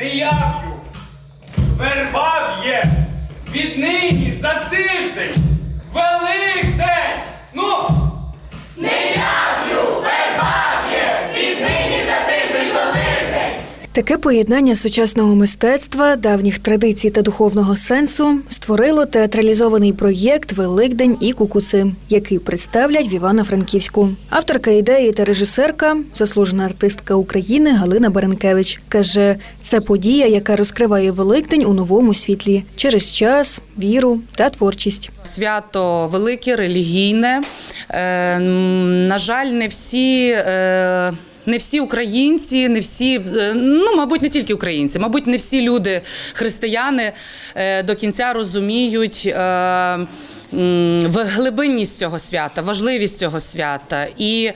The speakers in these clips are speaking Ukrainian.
не я б'ю. Верба б'є. Віднині за тиждень. Таке поєднання сучасного мистецтва, давніх традицій та духовного сенсу створило театралізований проєкт Великдень і кукуци, який представлять в Івано-Франківську. Авторка ідеї та режисерка, заслужена артистка України Галина Баренкевич, каже, це подія, яка розкриває Великдень у новому світлі через час, віру та творчість. Свято велике, релігійне. Е, На жаль, не всі. е, Не всі українці, не всі, е, ну мабуть, не тільки українці, мабуть, не всі люди, християни е, до кінця розуміють е, глибинність цього свята, важливість цього свята. І,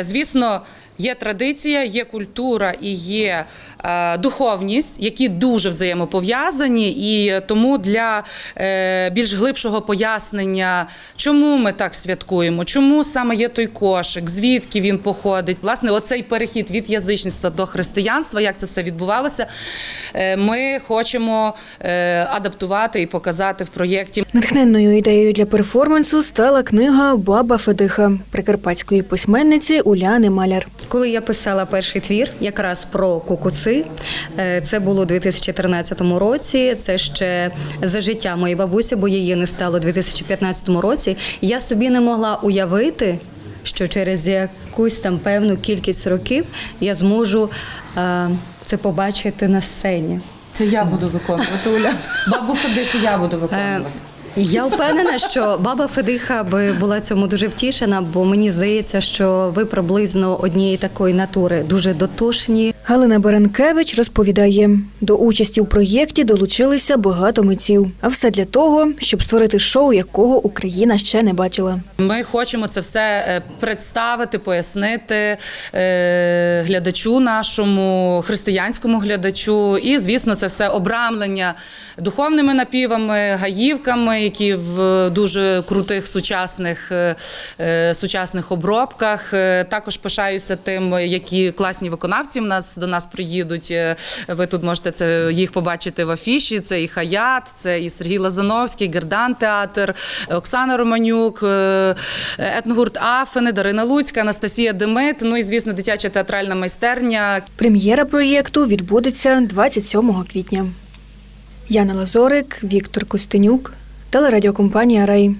звісно, Є традиція, є культура і є е, духовність, які дуже взаємопов'язані, і тому для е, більш глибшого пояснення, чому ми так святкуємо, чому саме є той кошик, звідки він походить. Власне, оцей перехід від язичництва до християнства, як це все відбувалося, е, ми хочемо адаптувати і показати в проєкті. Натхненною ідеєю для перформансу стала книга Баба Федиха прикарпатської письменниці Уляни Маляр. Коли я писала перший твір, якраз про кукуци, е, це було у 2013 році. Це ще за життя моєї бабусі, бо її не стало у 2015 році. Я собі не могла уявити, що через якусь там певну кількість років я зможу е, це побачити на сцені. Це я буду виконувати, Уля. Бабу Федиху я буду Е, виконувати. Я впевнена, що баба Федиха би була цьому дуже втішена, бо мені здається, що ви приблизно однієї такої натури, дуже дотошні, Галина Баренкевич розповідає, до участі у проєкті долучилися багато митців. А все для того, щоб створити шоу, якого Україна ще не бачила. Ми хочемо це все е, представити, пояснити е, глядачу нашому, християнському глядачу. І, звісно, це все обрамлення духовними напівами, гаївками, які в дуже крутих сучасних, е, сучасних обробках. Також пишаюся тим, які класні виконавці в нас до нас приїдуть. Е, Ви тут можете це їх побачити в афіші. Це і Хаят, це і Сергій Лазановський, Гердан театр, Оксана Романюк, е, етногурт Афени, Дарина Луцька, Анастасія Демит. Ну і звісно, дитяча театральна майстерня. Прем'єра проєкту відбудеться 27 квітня. Яна Лазорик, Віктор Костенюк, телерадіокомпанія Рей.